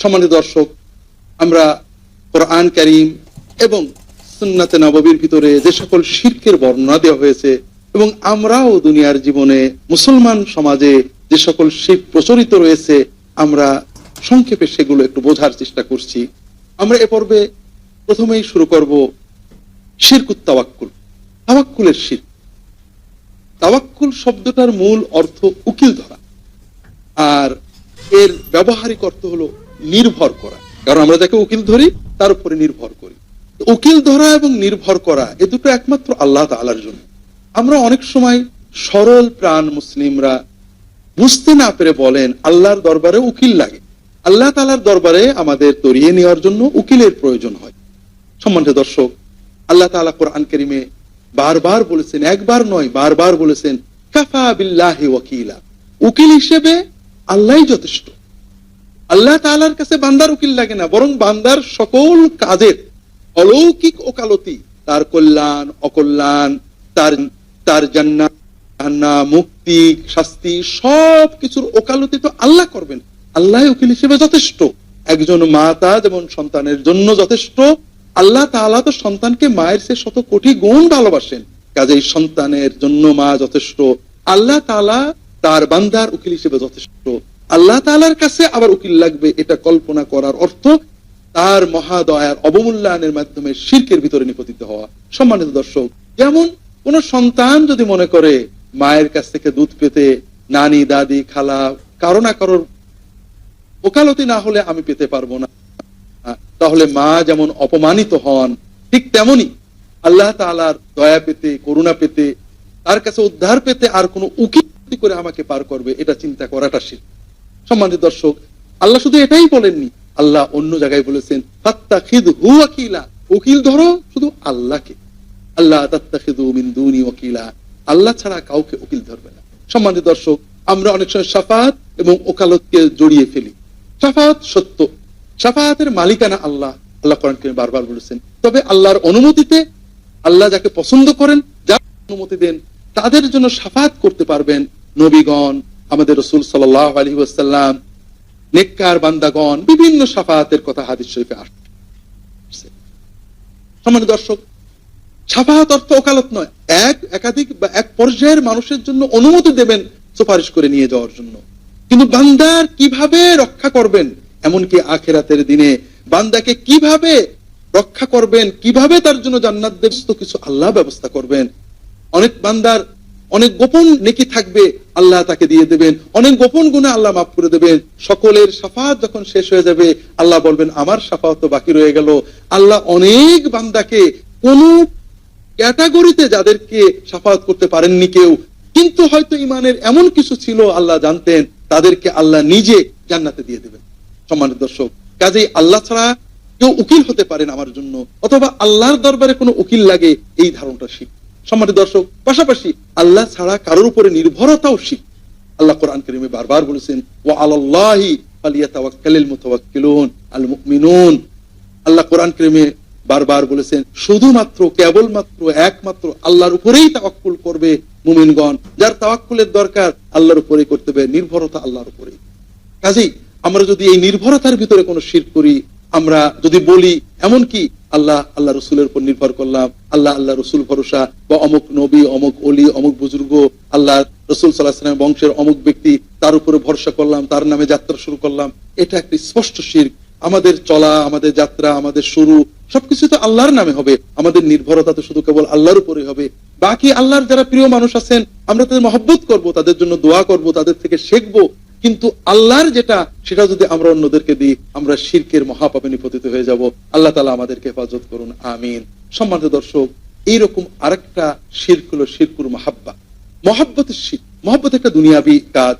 সম্মানিত দর্শক, আমরা কোরআন করিম এবং সুন্নাতে নববীর ভিতরে যে সকল শির্কের বর্ণনা দেওয়া হয়েছে এবং আমরাও দুনিয়ার জীবনে মুসলমান সমাজে যে সকল শির্ক প্রচলিত রয়েছে, আমরা সংক্ষেপে সেগুলো একটু বোঝার চেষ্টা করছি। আমরা এ পর্বে প্রথমেই শুরু করব শিরকুত তাওয়াক্কুল, তাওয়াক্কুলের শির। তাওয়াক্কুল শব্দটার মূল অর্থ উকিল ধরা। আর এর ব্যবহারিক অর্থ হলো নির্ভর করা। কারণ আমরা যাকে উকিল ধরি, তার উপরে নির্ভর করি। উকিল ধরা এবং নির্ভর করা, এ দুটো একমাত্র আল্লাহ তাআলার জন্য। আমরা অনেক সময় সরল প্রাণ মুসলিমরা বুঝতে না পেরে বলেন, আল্লাহর দরবারে উকিল লাগে। আল্লাহ তাআলার দরবারে আমাদের তরিয়ে নেওয়ার জন্য উকিলের প্রয়োজন হয়। সম্মানিত দর্শক, আল্লাহ তাআলা কোরআন কারিমে বারবার বলেছেন, একবার নয়, বারবার বলেছেন, কাফা বিল্লাহি ওয়াকিলা। উকিল হিসেবে আল্লাহই যথেষ্ট। আল্লাহ তাআলার কাছে বান্দার উকিল লাগে না বরং বান্দার সকল কাজের অলৌকিক ওকালতি তার কল্যাণ অকল্যাণ তার তার জাহান্নাম, মুক্তি শাস্তি সব কিছুর ওকালতি তো আল্লাহ করবেন। আল্লাহ উকিল হিসেবে যথেষ্ট। একজন মাতা যেমন সন্তানের জন্য যথেষ্ট আল্লাহ তাআলা তো সন্তানকে মায়ের সে শত কোটি গুণ ভালোবাসেন। কাজেই সন্তানের জন্য মা যথেষ্ট আল্লাহ তাআলা তার বান্দার উকিল হিসেবে যথেষ্ট। আল্লাহ তাআলার কাছে আবার উকিল লাগবে, এটা কল্পনা করার অর্থ তার মহাদয়ার অবমূল্যায়নের মাধ্যমে শির্কের ভিতরে নিপতিত হওয়া। সম্মানিত দর্শক, যেমন কোন সন্তান যদি মনে করে মায়ের কাছ থেকে দুধ পেতে নানি, দাদি, খালা, কারও না কারোর ওকালতি না হলে আমি পেতে পারব না। তাহলে মা যেমন অপমানিত হন, ঠিক তেমনি আল্লাহ তাআলার দয়া পেতে, করুণা পেতে, তার কাছে উদ্ধার পেতে আর কোনো উকিল করে আমাকে পার করবে, এটা চিন্তা করাটা শিল্প সম্মানিত দর্শক, আল্লাহ শুধু এটাই বলেননি। আল্লাহ অন্য জায়গায় বলেছেন উকিল ধরো, শুধু আল্লাহকে। আল্লাহ তাত্তাখিদু মিন দুনি ওয়াকিলা। আল্লাহ ছাড়া কাউকে উকিল ধরবে না। সম্মানিত দর্শক, আমরা অনেক সময় সাফাত এবং ওকালতকে জড়িয়ে ফেলি। সাফাত সত্য। সাফাতের মালিকানা আল্লাহ। আল্লাহ কোরআনকে বারবার বলেছেন, তবে আল্লাহর অনুমতিতে আল্লাহ যাকে পছন্দ করেন, যার অনুমতি দেন, তাদের জন্য সাফাত করতে পারবেন নবীগণ আমাদের রসুল সাল্লাহ আলী ওয়াসাল্লাম, নেককার বান্দাগণ বিভিন্ন সাফাতের কথা হাদিস শরীফে আসছে। সম্মানিত দর্শক সাফাহাত অর্থ ওকালত নয়। এক একাধিক বা এক পর্যায়ের মানুষের জন্য অনুমতি দেবেন সুপারিশ করে নিয়ে যাওয়ার জন্য। কিন্তু বান্দার কীভাবে রক্ষা করবেন? এমনকি আখেরাতের দিনে বান্দাকে কীভাবে রক্ষা করবেন? কীভাবে তার জন্য জান্নাতদের কিছু আল্লাহ ব্যবস্থা করবেন? অনেক বান্দার অনেক গোপন নেকি থাকবে, আল্লাহ তাকে দিয়ে দেবেন। অনেক গোপন গুণে আল্লাহ মাফ করে দেবেন। সকলের সাফাত যখন শেষ হয়ে যাবে, আল্লাহ বলবেন, আমার সাফাত তো বাকি রয়ে গেল। আল্লাহ অনেক বান্দাকে কোন ক্যাটাগরিতে যাদেরকে সাফাত করতে পারেননি কেউ, কিন্তু হয়তো ইমানের এমন কিছু ছিল, আল্লাহ জানতেন, তাদেরকে আল্লাহ নিজে জান্নাতে দিয়ে দেবেন। সম্মানিত দর্শক, কাজেই আল্লাহ ছাড়া কেউ উকিল হতে পারেন আমার জন্য, অথবা আল্লাহর দরবারে কোনো উকিল লাগে, এই ধারণটা শিখ সম্মানিত দর্শক, পাশাপাশি আল্লাহ ছাড়া কারোর উপরে নির্ভরতাও শিখ আল্লাহ কোরআন করিমে বারবার বলেছেন ও আল্লাহি আল মুমিনুন আল্লাহ কোরআন করিমে বারবার বলেছেন, শুধুমাত্র, কেবলমাত্র, একমাত্র আল্লাহর উপরেই তাওয়াক্কুল করবে মুমিনগণ। যার তাওয়াক্কুলের দরকার আল্লাহর উপরেই করতে হবে, নির্ভরতা আল্লাহর উপরেই। কাজেই আমরা যদি এই নির্ভরতার ভিতরে কোনো শির করি, আমরা যদি বলি এমন কি আল্লাহ আল্লাহ রসুলের উপর নির্ভর করলাম। আল্লাহ আল্লাহ রসুল ভরসা। বা অমুক নবী, অমুক অলি, অমুক বুজুর্গ, আল্লাহ রসুল সাল্লাহাম বংশের অমুক ব্যক্তি, তার উপরে ভরসা করলাম, তার নামে যাত্রা শুরু করলাম। এটা একটি স্পষ্ট শির। আমাদের চলা, আমাদের যাত্রা, আমাদের শুরু, সবকিছু তো আল্লাহর নামে হবে। আমাদের নির্ভরতা তো শুধু কেবল আল্লাহর উপরে হবে। বাকি আল্লাহর যারা প্রিয় মানুষ আছেন, আমরা তাদের মহব্বত করব, তাদের জন্য দোয়া করব, তাদের থেকে শিখব। কিন্তু আল্লাহর যেটা, সেটা যদি আমরা অন্যদেরকে দিই, আমরা শিরকের মহাপাপে নিপতিত হয়ে যাব। আল্লাহ তালা আমাদেরকে হেফাজত করুন, আমিন। সম্মানিত দর্শক, এইরকম আরেকটা শির্ক হলো শিরকুর মাহাব্বা। মহাব্বতের শির। মহাব্বত একটা দুনিয়াবি কাজ।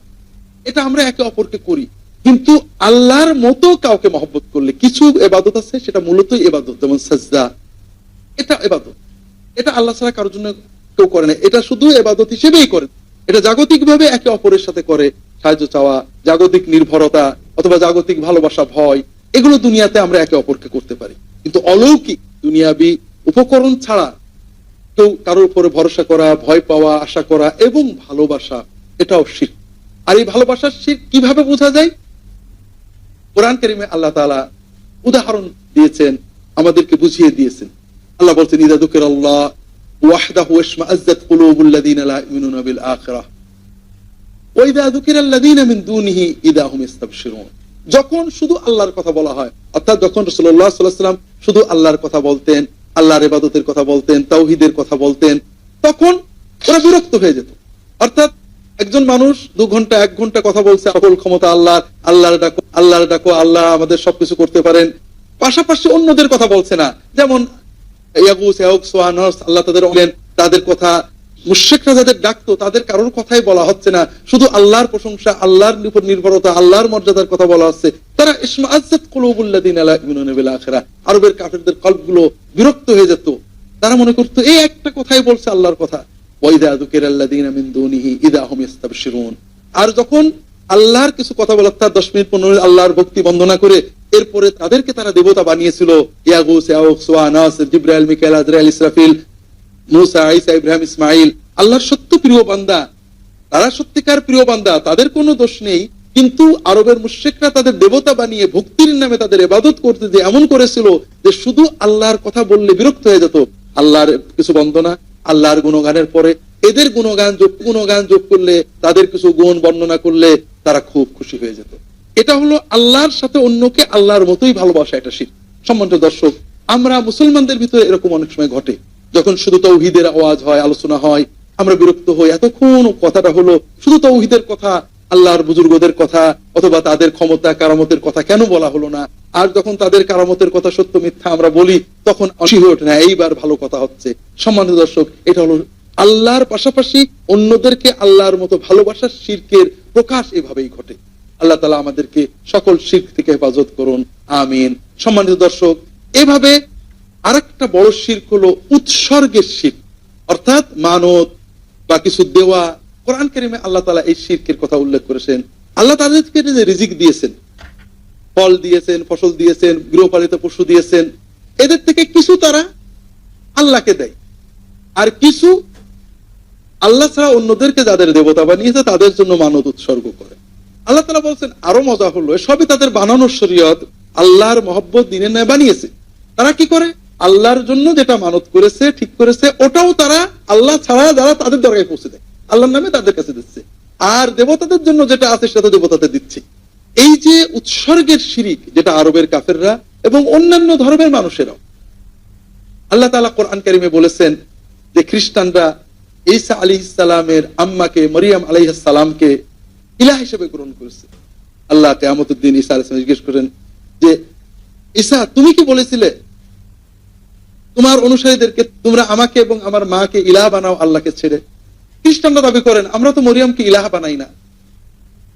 এটা আমরা একে অপরকে করি। কিন্তু আল্লাহর মতো কাউকে মহব্বত করলে কিছু এবাদত আছে, সেটা মূলত এবাদত, যেমন সাজদা। এটা এবাদত। এটা আল্লাহ ছাড়া কারোর জন্য কেউ করে না। এটা শুধু এবাদত হিসেবেই করে। এটা জাগতিক ভাবে একে অপরের সাথে করে। সাহায্য চাওয়া, জাগতিক নির্ভরতা অথবা জাগতিক ভালোবাসা, ভয়, এগুলো দুনিয়াতে আমরা একে অপরকে করতে পারি। কিন্তু অলৌকিক দুনিয়াবি উপকরণ ছাড়া কেউ কারোর উপরে ভরসা করা, ভয় পাওয়া, আশা করা এবং ভালোবাসা, এটাও শির আর এই ভালোবাসার শির কীভাবে বোঝা যায়? কোরআন কারিমে আল্লাহ তাআলা উদাহরণ দিয়েছেন, আমাদেরকে বুঝিয়ে দিয়েছেন। আল্লাহ বলছেন, ইদা দুকির আল্লাহ ওয়াহদাহু ইশমাআজ্জাত কুলুবুল্লাযীনা লা ইউমিনুনা বিল আখিরাহ। যখন শুধু আল্লাহর কথা বলা হয়, অর্থাৎ যখন সাল্লাল্লাহু শুধু আল্লাহর কথা বলতেন, আল্লাহর ইবাদতের কথা বলতেন, তাওহীদের কথা বলতেন, তখন ওরা বিরক্ত হয়ে যেত। অর্থাৎ একজন মানুষ দু ঘণ্টা, এক ঘণ্টা কথা বলছে, সকল ক্ষমতা আল্লাহ আল্লাহর ডাকো আল্লাহর ডাকো, আল্লাহ আমাদের সবকিছু করতে পারেন। পাশাপাশি অন্যদের কথা বলছে না। যেমন আল্লাহ তাদের বলেন, তাদের কথা মুশেকরা যাদের ডাকতো, তাদের কারোর কথাই বলা হচ্ছে না। শুধু আল্লাহর প্রশংসা, আল্লাহর উপর নির্ভরতা, আল্লাহর মর্যাদার কথা বলা হচ্ছে। তারা ইসমা আজ্জাত কুলুবুল্লাযিনা লা ইউমিনুনা বিল আখিরা আরবের কাফেরদের কল্পগুলো বিরক্ত হয়ে যেত। তারা মনে করতো, এই একটা কথাই বলছে আল্লাহর কথা। ওয়াইদা যুকিরাল্লাযিনা মিন দুনিহি ইদা হুম ইস্তাবশিরুন আর যখন আল্লাহর কিছু কথা বলার তার দশ মিনিট, পনেরো মিনিট আল্লাহর ভক্তি বন্দনা করে এরপরে তাদেরকে তারা দেবতা বানিয়েছিল। ইয়াগুস ইয়াউক সোয়ানাস জিব্রাইল, মিকাইল, আজরাইল, ইসরাফিল মুসা আইসা ইব্রাহিম ইসমাইল আল্লাহর সত্য প্রিয় বান্দা। তারা সত্যিকার প্রিয় বান্দা, তাদের কোনো দোষ নেই। কিন্তু আরবের মুশ্রিকরা তাদের দেবতা বানিয়ে ভক্তির নামে তাদের ইবাদত করতে যে এমন করেছিল যে শুধু আল্লাহর কথা বললে বিরক্ত হয়ে যেত। আল্লাহর কিছু বন্দনা, আল্লাহর গুণগানের পরে এদের গুণগান যোগ গুণগান যোগ করলে, তাদের কিছু গুণ বর্ণনা করলে তারা খুব খুশি হয়ে যেত। এটা হলো আল্লাহর সাথে অন্যকে আল্লাহর মতোই ভালোবাসা, এটা শিখ সম্মানিত দর্শক, আমরা মুসলমানদের ভিতরে এরকম অনেক সময় ঘটে। যখন শুধু তৌহিদের আওয়াজ হয়, আলোচনা হয়, আমরা বিরক্ত হই। এতক্ষণ কথাটা হলো, শুধু তৌহিদের কথা, আল্লাহর বুজুর্গদের কথা, অথবা তাদের ক্ষমতা, কারামতের কথা কেন বলা হলো না? আর যখন তাদের কারামতের কথা সত্য মিথ্যা আমরা বলি, তখন খুশি হয়ে ওঠে না। এইবার ভালো কথা হচ্ছে। সম্মানিত দর্শক, এটা হলো আল্লাহর পাশাপাশি অন্যদেরকে আল্লাহর মতো ভালোবাসার শিরকের প্রকাশ এভাবেই ঘটে। আল্লাহ তালা আমাদেরকে সকল শির্ক থেকে হেফাজত করুন। আমিন। সম্মানিত দর্শক, এভাবে আরেকটা বড় শির্ক হলো উৎসর্গের শির্ক। অর্থাৎ মানত বা কিছু দেওয়া, কোরআন কারিমে আল্লাহ তালা এই শির্কের কথা উল্লেখ করেছেন। আল্লাহ তাদেরকে যে রিজিক দিয়েছেন। ফল দিয়েছেন, ফসল দিয়েছেন, গৃহপালিত পশু দিয়েছেন। এদের থেকে কিছু তারা আল্লাহকে দেয়। আর কিছু আল্লাহ ছাড়া অন্যদেরকে যাদের দেবতা বানিয়েছে, তাদের জন্য মানত উৎসর্গ করে। আল্লাহ তালা বলছেন, আরও মজা হলো সবই তাদের বানানোর শরীয়ত, আল্লাহর মহব্বত দিনে নেয় বানিয়েছে। তারা কি করে? আল্লাহর জন্য যেটা মানত করেছে, ঠিক করেছে, ওটাও তারা, আল্লাহ ছাড়া যারা তাদের দরকার পৌঁছে দেয়। আল্লাহর নামে তাদের কাছে দিচ্ছে। আর দেবতাদের জন্য যেটা আছে, সেটা দেবতাদের দিচ্ছে। এই যে উৎসর্গের শিরিক, যেটা আরবের কাফেররা এবং অন্যান্য ধর্মের মানুষেরাও। আল্লাহ তালা কোরআন কারিমে বলেছেন যে খ্রিস্টানরা ঈসা আলী ইসালামের আম্মাকে, মরিয়াম আলাই সালামকে ইলা হিসেবে গ্রহণ করেছে। আল্লাহ কেয়ামতুদ্দিন ঈসা সালাম জিজ্ঞেস করেন যে, ঈসা, তুমি কি বলেছিলে তোমার অনুসারীদেরকে তোমরা আমাকে এবং আমার মাকে ইলাহ বানাও, আল্লাহকে ছেড়ে। খ্রিস্টানরা দাবি করেন, আমরা তো মরিয়ামকে ইলাহ বানাই না।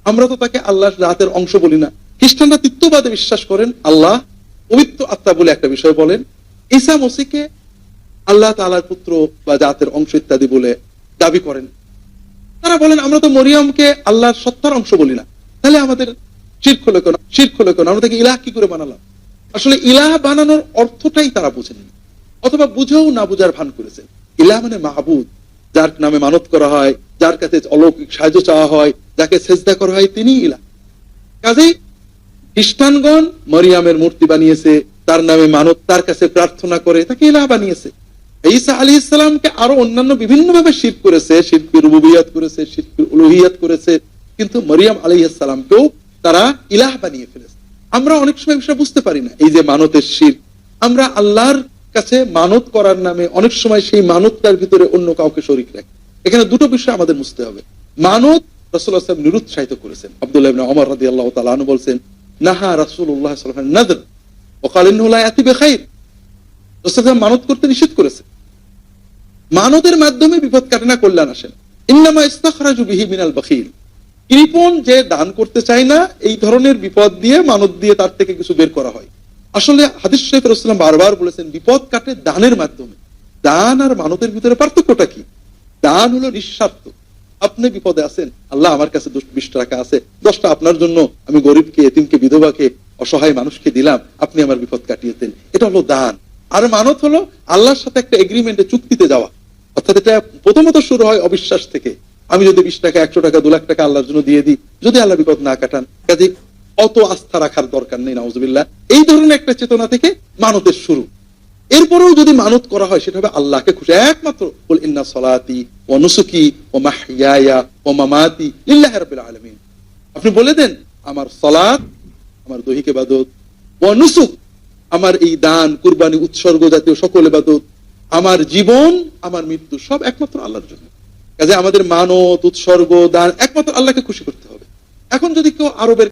আমরা তো তাকে আল্লাহর রাতের অংশ বলি না। খ্রিস্টানরা তৃতীয়বাদে বিশ্বাস করেন, আল্লাহ পবিত্র আত্মা বলে একটা বিষয় বলেন, ঈসা মসিকে আল্লাহ তালার পুত্র বা জাতের অংশ ইত্যাদি বলে দাবি করেন। তারা বলেন, আমরা তো মরিয়মকে আল্লাহর সত্তার অংশ বলি না। তাহলে আমাদের শির্ক হলো কেন? শির্ক আমরা তাকে ইলাহ কি করে বানালাম? আসলে ইলাহ বানানোর অর্থটাই তারা বুঝেননি। অথবা বুঝেও না বুঝার ভান করেছে। ইলাহ মানে মাহবুদ, যার নামে মানত করা হয়, যার কাছে অলৌকিক সাহায্য চাওয়া হয়, যাকে সেজদা করা হয় তিনি ইলাহ। কাজেই খ্রিস্টানগণ মরিয়ামের মূর্তি বানিয়েছে, তার নামে মানত, তার কাছে প্রার্থনা করে, তাকে ইলাহ বানিয়েছে। ঈসা আলী ইসলামকে আরও অন্যান্য বিভিন্ন ভাবে শির করেছে শিরকি রুবুবিয়াত করেছে শিরকি উলুহিয়াত করেছে, কিন্তু মরিয়াম আলী ইসলামকেও তারা ইলাহ বানিয়ে ফেলেছে। আমরা অনেক সময় বিষয় বুঝতে পারি না, এই যে মানতের শির আমরা আল্লাহর কাছে মানত করার নামে অনেক সময় সেই মানতটার ভিতরে অন্য কাউকে শরিক রাখি। এখানে দুটো বিষয় আমাদের বুঝতে হবে। মানত রসুল্লাহ সাহেব নিরুৎসাহিত করেছেন। আব্দুল্লাহ ইবনে ওমর রাদিয়াল্লাহু তাআলা আনহু বলছেন, নাহা আলাইহি ওয়াসাল্লাম নাদর লা ইয়াতি বিখাইর। রাসূলুল্লাহ মানত করতে নিষেধ করেছে। মানতের মাধ্যমে বিপদ কাটে না, কল্যাণ আসেন ইন্নামা ইস্তাখরাজু বিহি মিনাল বখিল। কৃপণ যে দান করতে চায় না, এই ধরনের বিপদ দিয়ে, মানত দিয়ে তার থেকে কিছু বের করা হয়। আসলে হাদিস শরীফ রাসূলুল্লাহ বারবার বলেছেন, বিপদ কাটে দানের মাধ্যমে। দান আর মানতের ভিতরে পার্থক্যটা কি? দান হলো নিঃস্বার্থ। আপনি বিপদে আছেন, আল্লাহ আমার কাছে বিশ টাকা আছে, দশটা আপনার জন্য, আমি গরিবকে, এতিমকে, বিধবাকে, অসহায় মানুষকে দিলাম, আপনি আমার বিপদ কাটিয়ে দেন এটা হলো দান। আর মানত হলো আল্লাহর সাথে একটা এগ্রিমেন্টে চুক্তিতে যাওয়া। অর্থাৎ এটা প্রথমত শুরু হয় অবিশ্বাস থেকে। আমি যদি বিশ টাকা, একশো টাকা, দু লাখ টাকা আল্লাহর জন্য দিয়ে দিই, যদি আল্লাহ বিপদ না কাটান কাজে অত আস্থা রাখার দরকার নেই, নাউজুবিল্লাহ। এই ধরনের একটা চেতনা থেকে মানতের শুরু। এরপরেও যদি মানত করা হয়, সেটা হবে আল্লাহকে খুশি। একমাত্র বল, ইন্না সলাতি ও নুসুকি ও মাহিয়ায়া ও মামাতি লিল্লাহ রাব্বিল আলামিন। আপনি বলে দেন, আমার সলাত আমার দৈহিক ইবাদত ও নুসুক, আমার এই দান, কুরবানি, উৎসর্গ জাতীয় সকল ইবাদত, আমার জীবন, আমার মৃত্যু, সব একমাত্র আল্লাহর জন্য। কাজে আমাদের মানত, উৎসর্গ, দান একমাত্র আল্লাহকে খুশি করতে হবে। এখন যদি কেউ আরবের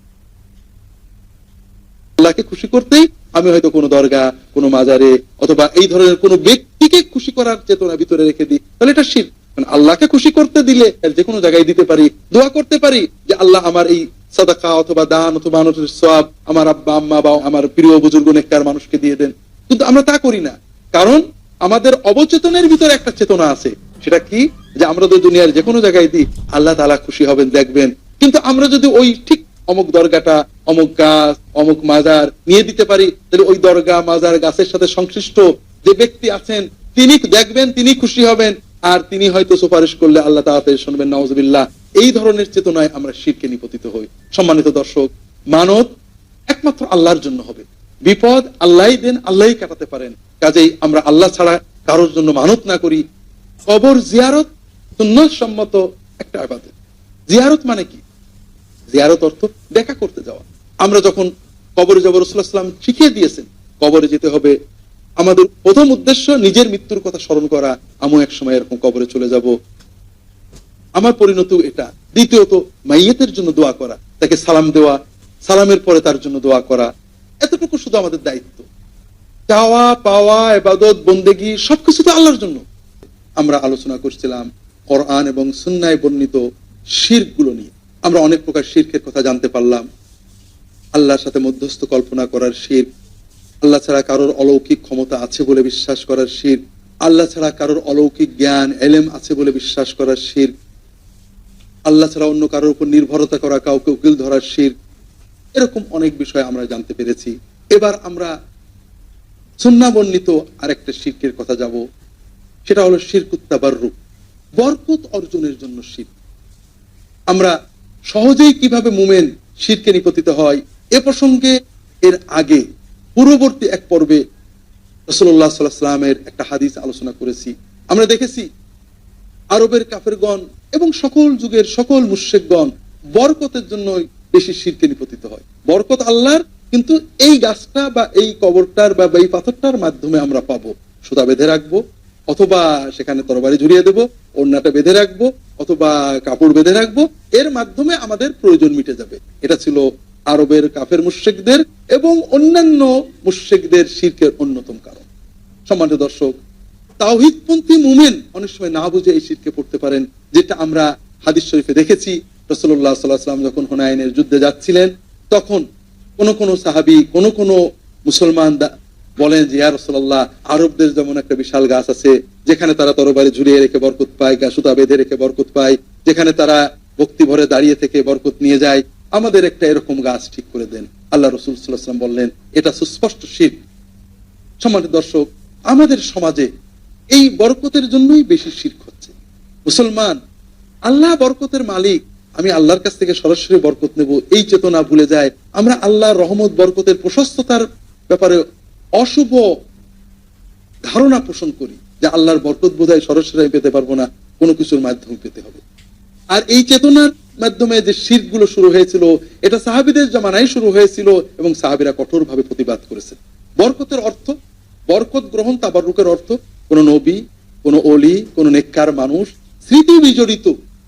আল্লাহকে খুশি করতেই আমি হয়তো কোনো দরগা কোনো মাজারে অথবা এই ধরনের কোনো ব্যক্তিকে খুশি করার চেতনা ভিতরে রেখে দিই। তাহলে এটা শির। মানে আল্লাহকে খুশি করতে দিলে যে কোনো জায়গায় দিতে পারি, দোয়া করতে পারি যে আল্লাহ আমার এই সাদাকা অথবা দান অথবা মানুষের সব আমার আব্বা, আম্মা বা আমার প্রিয় বুজুর্গ, নেককার মানুষকে দিয়ে দেন। কিন্তু আমরা তা করি না। কারণ আমাদের অবচেতনের ভিতরে একটা চেতনা আছে। সেটা কি? যে আমরা তো দুনিয়ার যে কোনো জায়গায় দিই, আল্লাহ তালা খুশি হবেন, দেখবেন। কিন্তু আমরা যদি ওই ঠিক অমুক দরগাটা, অমুক গাছ, অমুক মাজার নিয়ে দিতে পারি। তাহলে ওই দরগা, মাজার, গাছের সাথে সংশ্লিষ্ট যে ব্যক্তি আছেন, তিনি দেখবেন, তিনি খুশি হবেন, আর তিনি হয়তো সুপারিশ করলে আল্লাহ তাড়াতাড়ি শুনবেন নওয়াজবিল্লাহ এই ধরনের চেতনায় আমরা শিরকে নিপতিত হই। সম্মানিত দর্শক, মানব একমাত্র আল্লাহর জন্য হবে। বিপদ আল্লাহই দেন আল্লাহই কাটাতে পারেন। কাজেই আমরা আল্লাহ ছাড়া কারোর জন্য মানত না করি। কবর, জিয়ারত সম্মত একটা আবাদত। জিয়ারত মানে কি? জিয়ারত অর্থ দেখা করতে যাওয়া। আমরা যখন কবরে যাব রসুল্লাহাম শিখিয়ে দিয়েছেন, কবরে যেতে হবে। আমাদের প্রথম উদ্দেশ্য নিজের মৃত্যুর কথা স্মরণ করা। আমিও এক সময় এরকম কবরে চলে যাব। আমার পরিণত এটা। দ্বিতীয়ত, মাইয়েতের জন্য দোয়া করা, তাকে সালাম দেওয়া, সালামের পরে তার জন্য দোয়া করা। এতটুকু শুধু আমাদের দায়িত্ব। চাওয়া, পাওয়া, এবাদত, বন্দেগি সবকিছু তো আল্লাহর জন্য। আমরা আলোচনা করছিলাম কোরআন এবং সুন্নায় বর্ণিত শির্কগুলো নিয়ে। আমরা অনেক প্রকার শির্কের কথা জানতে পারলাম। আল্লাহর সাথে মধ্যস্থ কল্পনা করার শির। আল্লাহ ছাড়া কারোর অলৌকিক ক্ষমতা আছে বলে বিশ্বাস করার শির। আল্লাহ ছাড়া কারোর অলৌকিক জ্ঞান, এলেম আছে বলে বিশ্বাস করার শির। আল্লাহ ছাড়া অন্য কারোর উপর নির্ভরতা করা কাউকে উকিল ধরার শির। এরকম অনেক বিষয় আমরা জানতে পেরেছি। এবার আমরা সুন্নাবর্ণিত আরেকটা শির্কের কথা যাব। সেটা হলো শিরকুত্তাবার রূপ বরকত অর্জনের জন্য শির। আমরা সহজেই কীভাবে মুমেন শিরকে নিপতিত হয় এ প্রসঙ্গে এর আগে পূর্ববর্তী এক পর্বে রসল্লাহ সাল্লামের একটা হাদিস আলোচনা করেছি। আমরা দেখেছি আরবের কাফেরগণ এবং সকল যুগের সকল মুশেকগণ বরকতের জন্য বেশি শিরকে নিপতিত হয়। বরকত আল্লাহর, কিন্তু এই গাছটা বা এই কবরটার বা এই পাথরটার মাধ্যমে আমরা পাবো। সুতা বেঁধে রাখব অথবা সেখানে তরবারি ঝুলিয়ে দেব, ওড়নাটা বেঁধে রাখব, অথবা কাপড় বেঁধে রাখব, এর মাধ্যমে আমাদের প্রয়োজন মিটে যাবে। এটা ছিল আরবের কাফের মুশেকদের এবং অন্যান্য মুশেকদের শির্কের অন্যতম কারণ। সম্মানিত দর্শক, তাওহিদপন্থী মুমেন অনেক সময় না বুঝে এই শিরকে পড়তে পারেন, যেটা আমরা হাদিস শরীফে দেখেছি। রসল্লাহ সাল্লাহ সাল্লাম যখন হুনায়নের যুদ্ধে যাচ্ছিলেন, তখন কোন কোন সাহাবি, কোন কোন মুসলমান বলেন যে, ইয়া রসল্লাহ আরবদের যেমন একটা বিশাল গাছ আছে, যেখানে তারা তরবারি ঝুলিয়ে রেখে বরকত পায়, গা সুতা বেঁধে রেখে বরকত পায়, যেখানে তারা ভক্তি ভরে দাঁড়িয়ে থেকে বরকত নিয়ে যায়, আমাদের একটা এরকম গাছ ঠিক করে দেন। আল্লাহ রসুল সাল্লাহাম বললেন, এটা সুস্পষ্ট শীত সম্মানিত দর্শক, আমাদের সমাজে এই বরকতের জন্যই বেশি শির্ক হচ্ছে। মুসলমান, আল্লাহ বরকতের মালিক, আমি আল্লাহর কাছ থেকে সরাসরি বরকত নেব, এই চেতনা ভুলে যায়। আমরা আল্লাহর রহমত, বরকতের প্রশস্ততার ব্যাপারে অশুভ ধারণা পোষণ করি যে আল্লাহর বরকত বোধহয় সরাসরি আমি পেতে পারব না, কোনো কিছুর মাধ্যমে পেতে হবে। আর এই চেতনার মাধ্যমে যে শির্কগুলো শুরু হয়েছিল, এটা সাহাবিদের জামানায় শুরু হয়েছিল এবং সাহাবিরা কঠোরভাবে প্রতিবাদ করেছে বরকতের অর্থ, বরকত গ্রহণ তাবারুকের অর্থ, কোন নবী, কোন অলি কোন নেককার মানুষ, স্মৃতি বিজড়িত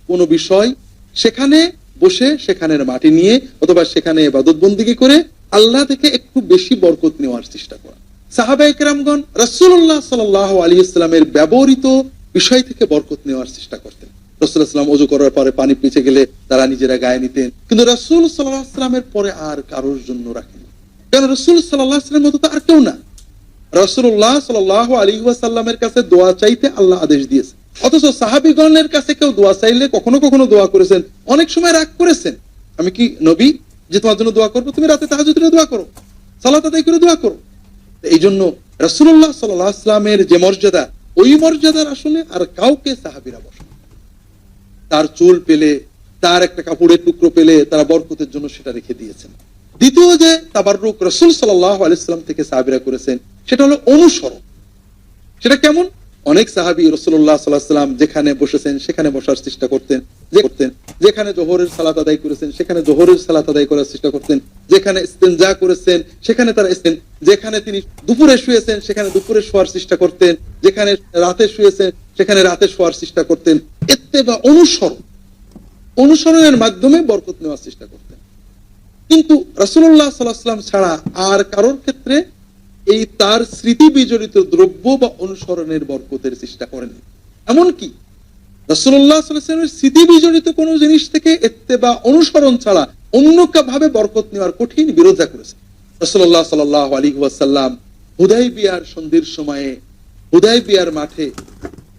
কোন বিষয়, সেখানে বসে সেখানের মাটি নিয়ে অথবা সেখানে এবাদত বন্দিগি করে আল্লাহ থেকে একটু বেশি বরকত নেওয়ার চেষ্টা করা। সাহাবা একরামগণ রাসূলুল্লাহ সাল্লাল্লাহু আলাইহি ইসলামের ব্যবহৃত বিষয় থেকে বরকত নেওয়ার চেষ্টা করতেন। রসুল্লাহাম অজু করার পরে পানি পিছে গেলে তারা নিজেরা গায়ে নিতেন। কিন্তু রসুল সাল্লাহামের পরে আর কারোর জন্য রাখেন কেন রসুল সাল্লাহামের মতো তো আর কেউ না। রসুল্লাহ সাল আলী ওয়াসাল্লামের কাছে দোয়া চাইতে আল্লাহ আদেশ দিয়েছে অথচ সাহাবিগণের কাছে কেউ দোয়া চাইলে কখনো কখনো দোয়া করেছেন। অনেক সময় রাগ করেছেন। আমি কি নবী? যে তোমার জন্য দোয়া করব, তুমি রাতে তাহাজুদ দোয়া করো, সালাত আদায় করে দোয়া করো। এই জন্য রসুল্লাহ সাল্লাহ আসলামের যে মর্যাদা, ওই মর্যাদার আসলে আর কাউকে সাহাবিরা বসে তার চুল পেলে, তার একটা কাপড়ের টুকরো পেলে, তারা বরকতের জন্য সেটা রেখে দিয়েছেন। দ্বিতীয় যে তাবাররুক রসুল সাল্লাহ আলাইসাল্লাম থেকে সাহাবিরা করেছেন, সেটা হলো অনুসরণ। সেটা কেমন? অনেক সাহাবি রসুল্লাহ সাল্লাহাম যেখানে বসেছেন, সেখানে বসার চেষ্টা করতেন, যে করতেন। যেখানে জোহরের সালাত আদায় করেছেন, সেখানে জোহরের সালাত আদায় করার চেষ্টা করতেন। যেখানে ইস্তেঞ্জা করেছেন, সেখানে তারা ইস্তেন, যেখানে তিনি দুপুরে শুয়েছেন, সেখানে দুপুরে শোয়ার চেষ্টা করতেন। যেখানে রাতে শুয়েছেন, সেখানে রাতে শোয়ার চেষ্টা করতেন। এতে বা অনুসরণ, অনুসরণের মাধ্যমে বরকত নেওয়ার চেষ্টা করতেন। কিন্তু রসুল্লাহ সাল্লাহাম ছাড়া আর কারোর ক্ষেত্রে এই তার স্মৃতি বিজড়িত দ্রব্য বা অনুসরণের বরকতের চেষ্টা করেন। এমনকি রসুল্লাহ স্মৃতি বিজড়িত কোনো জিনিস থেকে এতে বা অনুসরণ ছাড়া অন্য ভাবে বরকত নেওয়ার কঠিন বিরোধিতা করেছে। রসুল্লাহ সাল্লাহ আলী ওয়াসাল্লাম হুদাই বিয়ার সন্ধির সময়ে হুদাই বিয়ার মাঠে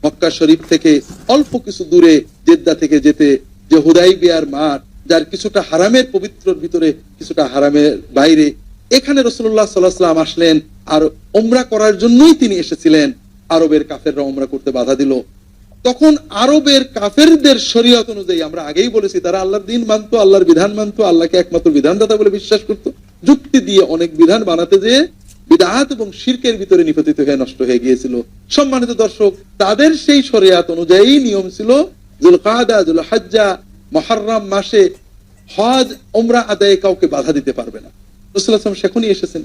মক্কা শরীফ থেকে অল্প কিছু দূরে জেদ্দা থেকে যেতে যে হুদাই বিয়ার মাঠ, যার কিছুটা হারামের পবিত্রর ভিতরে, কিছুটা হারামের বাইরে এখানে রসুল্লাহ সাল্লাহাম আসলেন আর ওমরা করার জন্যই তিনি এসেছিলেন। আরবের কাফেররা ওমরা করতে বাধা দিল। তখন আরবের কাফেরদের শরীয়ত অনুযায়ী আমরা আগেই বলেছি, তারা আল্লাহর দিন মানতো, আল্লাহর বিধান মানতো, আল্লাহকে একমাত্র বিধানদাতা বলে বিশ্বাস করত। যুক্তি দিয়ে অনেক বিধান বানাতে যে বিদাহাত এবং শির্কের ভিতরে নিপতিত হয়ে নষ্ট হয়ে গিয়েছিল। সম্মানিত দর্শক, তাদের সেই শরিয়াত অনুযায়ী নিয়ম ছিল জুল কাদা জুল হাজ্জা মহারম মাসে হজ ওমরা আদায়ে কাউকে বাধা দিতে পারবে না। রসুল্লাহাম সেখনই এসেছেন।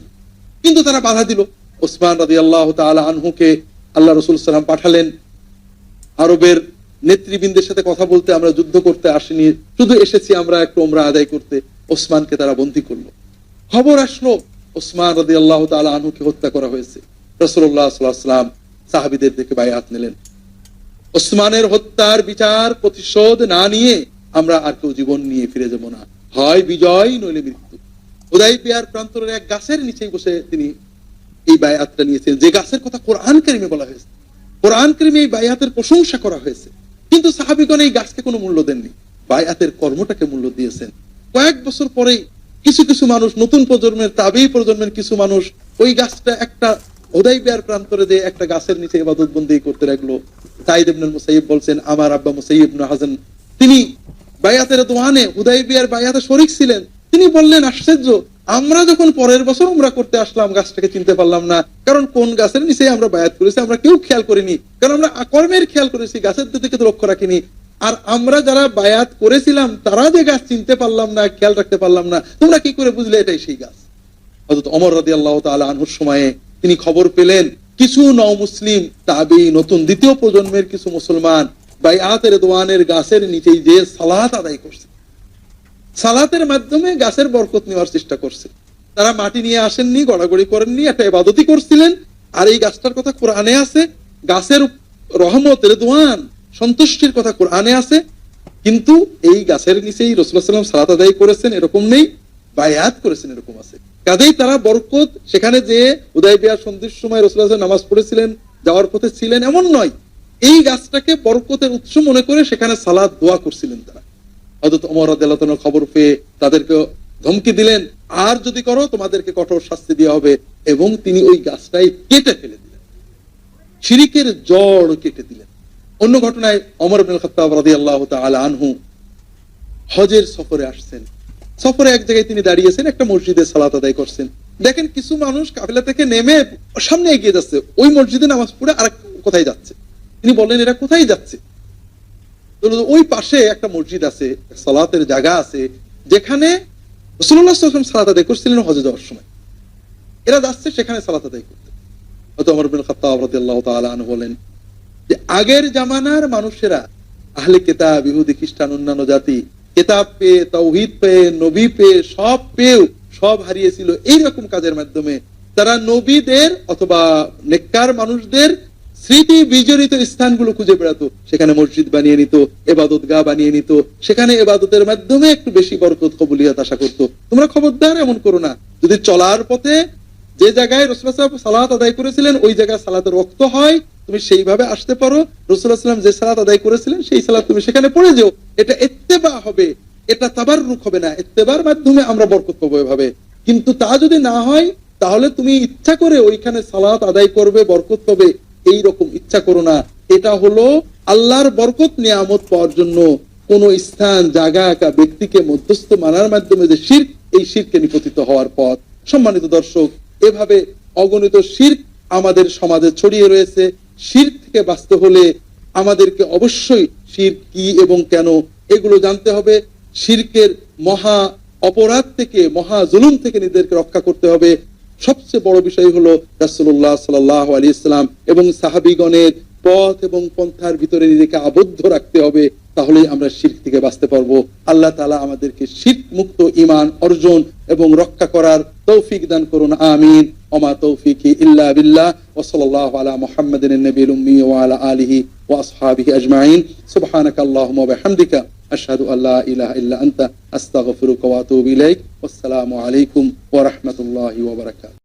কিন্তু তারা বাধা দিল। ওসমান রাজি আল্লাহ তালা আনহুকে আল্লাহ রসুল সাল্লাম পাঠালেন। আরবের নেতৃবৃন্দের সাথে কথা বলতে আমরা যুদ্ধ করতে আসিনি। শুধু এসেছি আমরা একটু ওমরা আদায় করতে। ওসমানকে তারা বন্দী করল। খবর আসলো, ওসমান রাজি আল্লাহ তালা আনহুকে হত্যা করা হয়েছে। রসুল্লাহ সাল্লাহাম সাহাবিদের দেখে বায়াত নিলেন। ওসমানের হত্যার বিচার প্রতিশোধ না নিয়ে আমরা আর কেউ জীবন নিয়ে ফিরে যাব না। হয় বিজয়, নইলে মৃত্যু। উদয় বিহার প্রান্তরের এক গাছের নিচেই বসে তিনি এই বায়াতটা নিয়েছেন। যে গাছের কথা কোরআন কারিমে বলা হয়েছে। কোরআন কারিমে এই বায়াতের প্রশংসা করা হয়েছে। কিন্তু সাহাবিগণ এই গাছকে কোনো মূল্য দেননি। বায়াতের কর্মটাকে মূল্য দিয়েছেন। কয়েক বছর পরেই কিছু কিছু মানুষ, নতুন প্রজন্মের তাবেই প্রজন্মের কিছু মানুষ ওই গাছটা একটা ওদাই বিহার প্রান্তরে যে একটা গাছের নিচে ইবাদত বন্দি করতে লাগল। সাইদ ইবনুল মুসাইব বলছেন, আমার আব্বা মুসাইব হাসান তিনি বায়াতের দোয়ানে হুদাই বিয়ার বায়াতে শরিক ছিলেন। তিনি বললেন, আশ্চর্য, আমরা যখন পরের বছর আমরা করতে আসলাম, গাছটাকে চিনতে পারলাম না। কারণ কোন গাছের নিচে আমরা বায়াত করেছি, আমরা কেউ খেয়াল করিনি। কারণ আমরা কর্মের খেয়াল করেছি, গাছের দিকে তো লক্ষ্য রাখিনি। আর আমরা যারা বায়াত করেছিলাম, তারা যে গাছ চিনতে পারলাম না, খেয়াল রাখতে পারলাম না। তোমরা কি করে বুঝলে এটাই সেই গাছ? অর্থাৎ অমর রাদি আল্লাহ তালা আনহুর সময়ে তিনি খবর পেলেন, কিছু নও মুসলিম তাবি নতুন দ্বিতীয় প্রজন্মের কিছু মুসলমান বাইআতের দোয়ানের গাছের নিচেই যে সালাত আদায় করছে। সালাতের মাধ্যমে গাছের বরকত নেওয়ার চেষ্টা করছে। তারা মাটি নিয়ে আসেননি, গড়াগড়ি করেননি, একটা ইবাদতই করছিলেন। আর এই গাছটার কথা কোরআনে আছে, গাছের রহমতের দোয়ান সন্তুষ্টির কথা কোরআনে আছে। কিন্তু এই গাছের নিচেই রসুল্লাহ সাল্লাম সালাত আদায় করেছেন, এরকম নেই, বায়াত করেছেন এরকম আছে। কাজেই তারা বরকত, সেখানে যে উদয় বিহার সন্ধির সময় রসুল্লাহ নামাজ পড়েছিলেন, যাওয়ার পথে ছিলেন, এমন নয়। এই গাছটাকে বরকতের উৎস মনে করে সেখানে সালাদ দোয়া করছিলেন তারা। হয়তো অমর আদালতের খবর পেয়ে তাদেরকে ধমকি দিলেন, আর যদি করো, তোমাদেরকে কঠোর শাস্তি দেওয়া হবে। এবং তিনি ওই গাছটাই কেটে ফেলে দিলেন। শিরিকের জড় কেটে দিলেন। অন্য ঘটনায় অমর আব্দুল খত্তাব রাদি আল্লাহ আনহু হজের সফরে আসছেন। সফরে এক জায়গায় তিনি দাঁড়িয়েছেন, একটা মসজিদে সালাত আদায় করছেন। দেখেন, কিছু মানুষ কাফেলা থেকে নেমে সামনে এগিয়ে যাচ্ছে। ওই মসজিদে নামাজ পড়ে আর কোথায় যাচ্ছে? তিনি বললেন, এরা কোথায় যাচ্ছে? ওই পাশে একটা মসজিদ আছে সালাতের জায়গা আছে, যেখানে সালাত আদায় করছিলেন হজে যাওয়ার সময়। এরা যাচ্ছে সেখানে সালাত আদায় করতে। হয়তো আমার বিন তাআলা বলেন যে আগের জামানার মানুষেরা আহলে কেতাব, ইহুদি, খ্রিস্টান, অন্যান্য জাতি, কেতাব পেয়ে তৌহিদ পেয়ে, নবী পেয়ে, সব পেয়েও সব হারিয়েছিল এইরকম কাজের মাধ্যমে তারা নবীদের অথবা নেককার মানুষদের স্মৃতি বিজড়িত স্থানগুলো খুঁজে বেড়াতো। সেখানে মসজিদ বানিয়ে নিত, এবাদত গা বানিয়ে নিত। সেখানে এবাদতের মাধ্যমে একটু বেশি বরকত, কবুলিয়াত আশা করতো। তোমরা খবরদার এমন করো না। যদি চলার পথে যে জায়গায় রসুল্লাহ সাহেব সালাত আদায় করেছিলেন, ওই জায়গায় সালাতের রক্ত হয়, তুমি সেইভাবে আসতে পারো। রসুল্লাহ সাল্লাম যে সালাত আদায় করেছিলেন, সেই সালাত তুমি সেখানে পড়ে যাও। এটা এত্তেবা হবে, এটা তাবার রুখ হবে না। এত্তেবার মাধ্যমে আমরা বরকত পাবো এভাবে। কিন্তু তা যদি না হয়, তাহলে তুমি ইচ্ছা করে ওইখানে সালাত আদায় করবে, বরকত পাবে। এই রকম ইচ্ছা করো না। এটা হলো আল্লাহর বরকত নিয়ামত পাওয়ার জন্য কোন স্থান, জায়গা একা ব্যক্তিকে মধ্যস্থ মানার মাধ্যমে যে শির এই শিরকে নিপতিত হওয়ার পথ। সম্মানিত দর্শক, এভাবে অগণিত শির আমাদের সমাজে ছড়িয়ে রয়েছে। শির থেকে বাঁচতে হলে আমাদেরকে অবশ্যই শির কি এবং কেন, এগুলো জানতে হবে। শিরকের মহা অপরাধ থেকে, মহা জুলুম থেকে নিজেদেরকে রক্ষা করতে হবে। সবচেয়ে বড় বিষয় হলো রাসুল্লাহ সাল্লাহ আলী ইসলাম এবং সাহাবিগণের পথ এবং পন্থার ভিতরে নিজেকে আবদ্ধ রাখতে হবে, তাহলেই আমরা শির থেকে বাঁচতে পারব। আল্লাহ তালা আমাদেরকে শির মুক্ত ইমান অর্জন এবং রক্ষা করার তৌফিক দান করুন, আমিন। وما توفيقي إلا بالله وصلى الله على محمد النبي الأمي وعلى آله وأصحابه أجمعين. سبحانك اللهم وبحمدك أشهد أن لا إله إلا أنت أستغفرك وأتوب إليك والسلام عليكم ورحمة الله وبركاته.